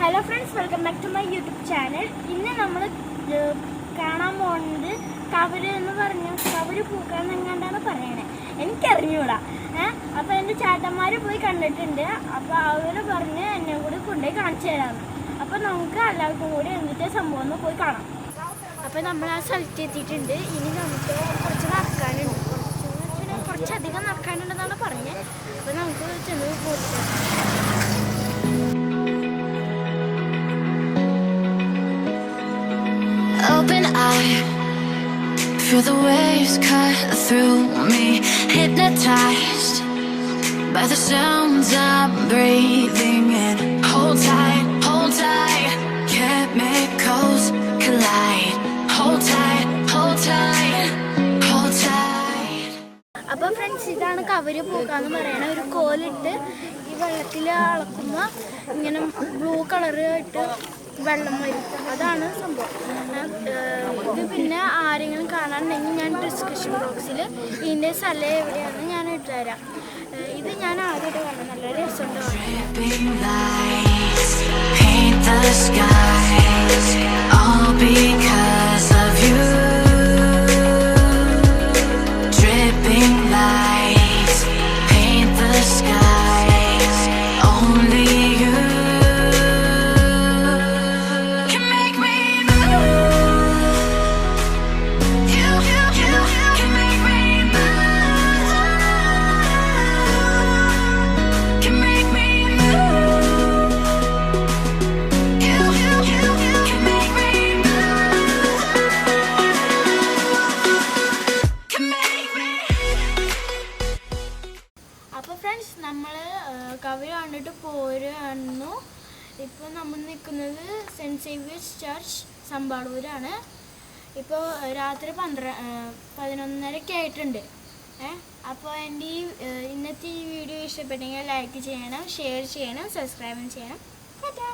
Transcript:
Hello friends welcome back to my YouTube channel ഇന്ന് നമ്മൾ കാണാൻ പോകുന്നത് കവര് എന്ന് പറഞ്ഞു കവര് പൂക്കാന്ന് എങ്ങാണ്ടാണ് പറയണേ. എനിക്കറിഞ്ഞൂടാ. ഏഹ് അപ്പോൾ എന്റെ ചേട്ടന്മാർ പോയി കണ്ടിട്ടുണ്ട്. അപ്പോൾ അവർ പറഞ്ഞ് എന്നെ കൂടി കൊണ്ടുപോയി കാണിച്ചു തരാമെന്ന് അപ്പോൾ നമുക്ക് എല്ലാവർക്കും കൂടി എന്നിട്ട് സംഭവം ഒന്ന് പോയി കാണാം. അപ്പോൾ നമ്മൾ ആ സ്ഥലത്ത് എത്തിയിട്ടുണ്ട്. ഇനി നമുക്ക് feel the waves cut through me. Hypnotized by the sounds I'm breathing in. Hold tight, hold tight, chemicals collide. Hold tight, hold tight, hold tight. അപ്പൊ ഫ്രണ്ട്സ് ഇതാണ് കവര് പോകാന്ന് പറയണ ഒരു കോലിട്ട് ഈ വെള്ളത്തിൽ അളക്കുമ്പോൾ ഇങ്ങനെ ബ്ലൂ കളറായിട്ട് വെള്ളം വരും അതാണ് സംഭവം പിന്നെ ആരെങ്കിലും കാണാനുണ്ടെങ്കിൽ ഞാൻ ഡിസ്ക്രിപ്ഷൻ ബോക്സിൽ ഇതിന്റെ സ്ഥലം എവിടെയാണെന്ന് ഞാൻ ഇട്ടുതരാം ഇത് ഞാൻ ആദ്യമായിട്ട് കാണാൻ നല്ല രസമുണ്ട് അപ്പോൾ ഫ്രണ്ട്സ് നമ്മൾ കവി കണ്ടിട്ട് പോരുന്നു ഇപ്പോൾ നമ്മൾ നിൽക്കുന്നത് സെന്റ് സേവിയേഴ്സ് ചർച്ച് സമ്പാളൂരാണ് ഇപ്പോൾ രാത്രി പന്ത്ര പതിനൊന്നരയ്ക്ക് ആയിട്ടുണ്ട്. ഏ അപ്പോൾ എന്റെ ഈ ഇന്നത്തെ ഈ വീഡിയോ ഇഷ്ടപ്പെട്ടെങ്കിൽ ലൈക്ക് ചെയ്യണം ഷെയർ ചെയ്യണം സബ്സ്ക്രൈബും ചെയ്യണം. ടാറ്റാ.